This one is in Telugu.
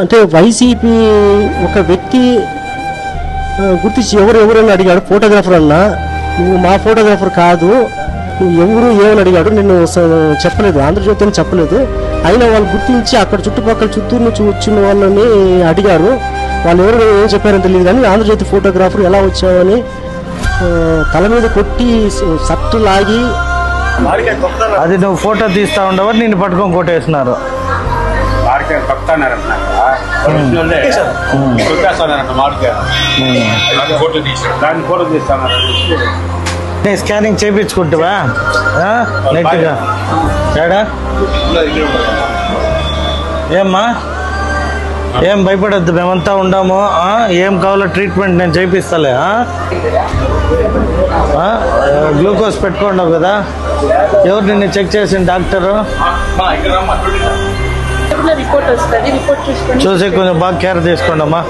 అంటే వైసీపీ ఒక వ్యక్తి గుర్తించి ఎవరు ఎవరు అని అడిగాడు ఫోటోగ్రాఫర్ అన్నా. నువ్వు మా ఫోటోగ్రాఫర్ కాదు నువ్వు ఎవరు ఏమని అడిగాడు నేను స- చెప్పలేదు ఆంధ్రజ్యోతి అని చెప్పలేదు. అయినా వాళ్ళు గుర్తించి అక్కడ చుట్టుపక్కల చిత్తూరు నుంచి వచ్చిన వాళ్ళని అడిగారు. వాళ్ళు ఎవరు ఏం చెప్పారని తెలియదు కానీ ఆంధ్రజ్యోతి ఫోటోగ్రాఫర్ ఎలా వచ్చావని తల మీద కొట్టి స- షర్టు లాగి అది నువ్వు ఫోటో తీస్తా ఉండవా నిన్ను పట్టుకొని కొట్టేస్తున్నారు దాన్ని ఫోటో నేను స్కానింగ్ చేయించుకుంటావా? నెట్గా. ఏడా? ఏమ్మా? ఏం భయపడద్దు మేమంతా ఉండాము? ఏం కావాలో ట్రీట్మెంట్ నేను చేయిస్తాలే? గ్లూకోజ్ పెట్టుకున్నావు కదా? ఎవరు నిన్ను చెక్ చేసిన డాక్టరు? రిపోర్ట్ వస్తుంది. రిపోర్ట్ చూసుకొని చూసి కొంచెం బాగా కేర్ తీసుకోండి అమ్మా